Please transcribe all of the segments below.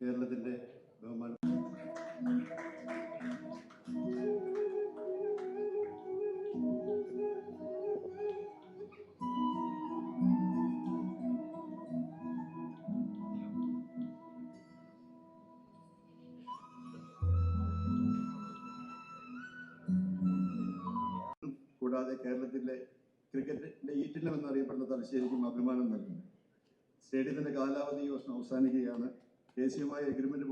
കേരളത്തിന്റെ ബഹുമാന കൂടാതെ കേരളത്തിലെ ക്രിക്കറ്റിന്റെ ഈറ്റില്ലം എന്നറിയപ്പെടുന്ന തലശ്ശേരിക്കും അഭിമാനം നൽകുന്നു. സ്റ്റേഡിയത്തിന്റെ കാലാവധി അവസാനിക്കുകയാണ്. ദേശീയമായ എഗ്രിമെന്റ്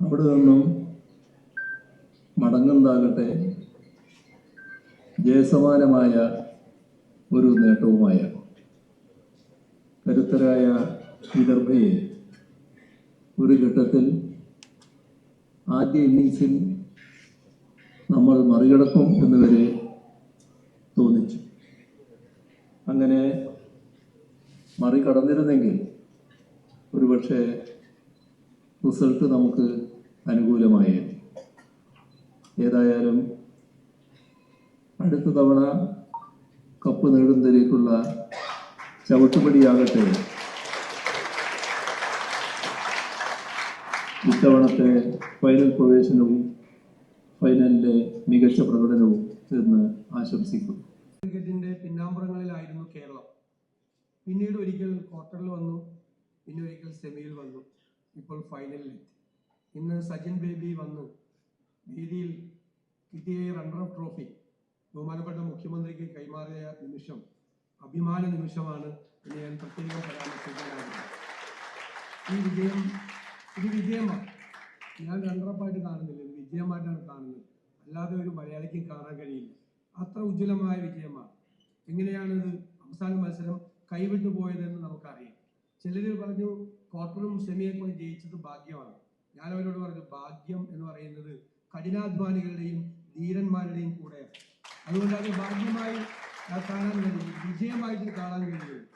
അവിടെ നിന്നും മടങ്ങുന്നതാകട്ടെ ജയസമാനമായ ഒരു നേട്ടവുമായ കരുത്തരായ വിദർഭയെ ഒരു ഘട്ടത്തിൽ ആദ്യ ഇന്നിങ്സിൽ നമ്മൾ മറികടക്കും എന്നുവരെ തോന്നിച്ചു. അങ്ങനെ മറികടന്നിരുന്നെങ്കിൽ ഒരുപക്ഷെ റിസൾട്ട് നമുക്ക് അനുകൂലമായ ഏതായാലും അടുത്ത തവണ കപ്പ് നേടുന്നതിലേക്കുള്ള ചവിട്ടുപടിയാകട്ടെ. ഇത്തവണത്തെ ഫൈനൽ പ്രവേശനവും ഫൈനലിലെ മികച്ച പ്രകടനവും എന്ന് ആശംസിക്കുന്നു. ക്രിക്കറ്റിന്റെ പിന്നാമ്പുറങ്ങളിലായിരുന്നു കേരളം. പിന്നീട് ഒരിക്കൽ ക്വാർട്ടറിൽ വന്നു പിന്നെ ഒരിക്കൽ സെമിയിൽ വന്നു. ഇപ്പോൾ ഫൈനലിൽ ഇന്ന് സച്ചിൻ ബേബി വന്ന്. വേദിയിൽ കിട്ടിയ റണ്ണർ ഓഫ് ട്രോഫി ബഹുമാനപ്പെട്ട മുഖ്യമന്ത്രിക്ക് കൈമാറിയ നിമിഷം അഭിമാന നിമിഷമാണ് എന്ന് ഞാൻ പ്രത്യേകം പരാമർശിക്കാനായിരുന്നു ഈ വിജയം ഇത് വിജയമാണ്. ഞാൻ റണ്ണറപ്പായിട്ട് കാണുന്നില്ല ഇത് വിജയമായിട്ടാണ് കാണുന്നത്. അല്ലാതെ ഒരു മലയാളിക്കും കാണാൻ കഴിയില്ല. അത്ര ഉജ്ജ്വലമായ വിജയമാണ്. എങ്ങനെയാണിത് അവസാന മത്സരം കൈവിട്ടു പോയതെന്ന് നമുക്കറിയാം. ചിലർ പറഞ്ഞു ക്വാർട്ടറും സെമിയെ പോയി ജയിച്ചത് ഭാഗ്യമാണ്. ഞാൻ അവരോട് പറഞ്ഞു ഭാഗ്യം എന്ന് പറയുന്നത് കഠിനാധ്വാനികളുടെയും ധീരന്മാരുടെയും കൂടെയാണ് അതുകൊണ്ട് അത് ഭാഗ്യമായി കാണാൻ കഴിയും വിജയമായിട്ട് കാണാൻ കഴിയും